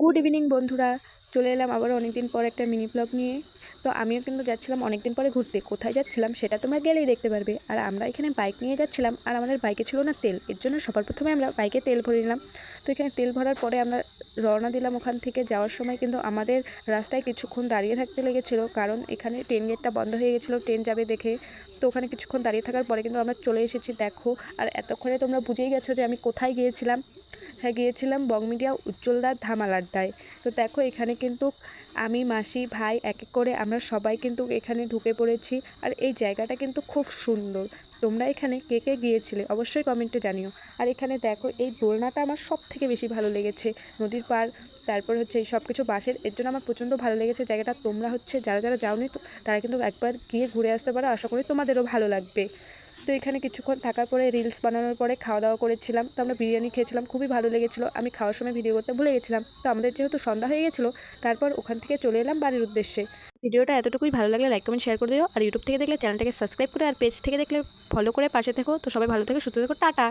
Good evening বন্ধুরা, চলে এলাম আবার অনেকদিন পর একটা মিনি ব্লগ নিয়ে। তো আমিও কিন্তু যাচ্ছিলাম অনেকদিন পরে ঘুরতে, কোথায় যাচ্ছিলাম সেটা তোমরা গেলেই দেখতে পারবে। আর আমরা এখানে বাইক নিয়ে যাচ্ছিলাম, আর আমাদের বাইকে ছিল না তেল, এর জন্য সবার প্রথমে আমরা বাইকে তেল ভরে নিলাম। তো এখানে তেল ভরার পরে আমরা রওনা দিলাম ওখান থেকে, যাওয়ার সময় কিন্তু আমাদের রাস্তায় কিছুক্ষণ দাঁড়িয়ে থাকতে লেগেছিলো, কারণ এখানে ট্রেন গেটটা বন্ধ হয়ে গেছিল ট্রেন যাবে দেখে। তো ওখানে কিছুক্ষণ দাঁড়িয়ে থাকার পরে কিন্তু আমরা চলে এসেছি, দেখো। আর এতক্ষণে তোমরা বুঝেই গেছো যে আমি কোথায় গিয়েছিলাম। হ্যাঁ গিয়েছিলাম বংমিডিয়া উজ্জ্বলদার ধামাল আড্ডায়। তো দেখো, এখানে কিন্তু আমি, মাসি, ভাই এক এক করে আমরা সবাই কিন্তু এখানে ঢুকে পড়েছি আর এই জায়গাটা কিন্তু খুব সুন্দর। তোমরা এখানে কে কে গিয়েছিলে অবশ্যই কমেন্টে জানিও। আর এখানে দেখো, এই দোলনাটা আমার সব থেকে বেশি ভালো লেগেছে। নদীর পার তারপর হচ্ছে এই সব কিছু বাসের এর জন্য আমার প্রচণ্ড ভালো লেগেছে। জায়গাটা তোমরা হচ্ছে, যারা যারা যাওনি তারা কিন্তু একবার গিয়ে ঘুরে আসতে পারো। আশা করি তোমাদেরও ভালো লাগবে। তো এখানে কিছুক্ষণ থাকার পরে রিলস বানানোর পরে খাওয়া দাওয়া করেছিলাম। তো আমরা বিরিয়ানি খেয়েছিলাম, খুবই ভালো লেগেছিলো। আমি খাওয়ার সময় ভিডিও করতে ভুলে গেছিলাম। তো আমাদের যেহেতু সন্ধ্যা হয়ে গেছিল, তারপর ওখান থেকে চলে এলাম বাড়ির উদ্দেশ্যে। ভিডিওটা এতটুকুই। ভালো লাগলে লাইক কমেন্ট শেয়ার করে দিও। আর ইউটিউব থেকে দেখলে চ্যানেলটাকে সাবস্ক্রাইব করে আর পেজ থেকে দেখলে ফলো করে পাশে থেকো। তো সবাই ভালো থেকে, সুস্থ থেকো। টাটা!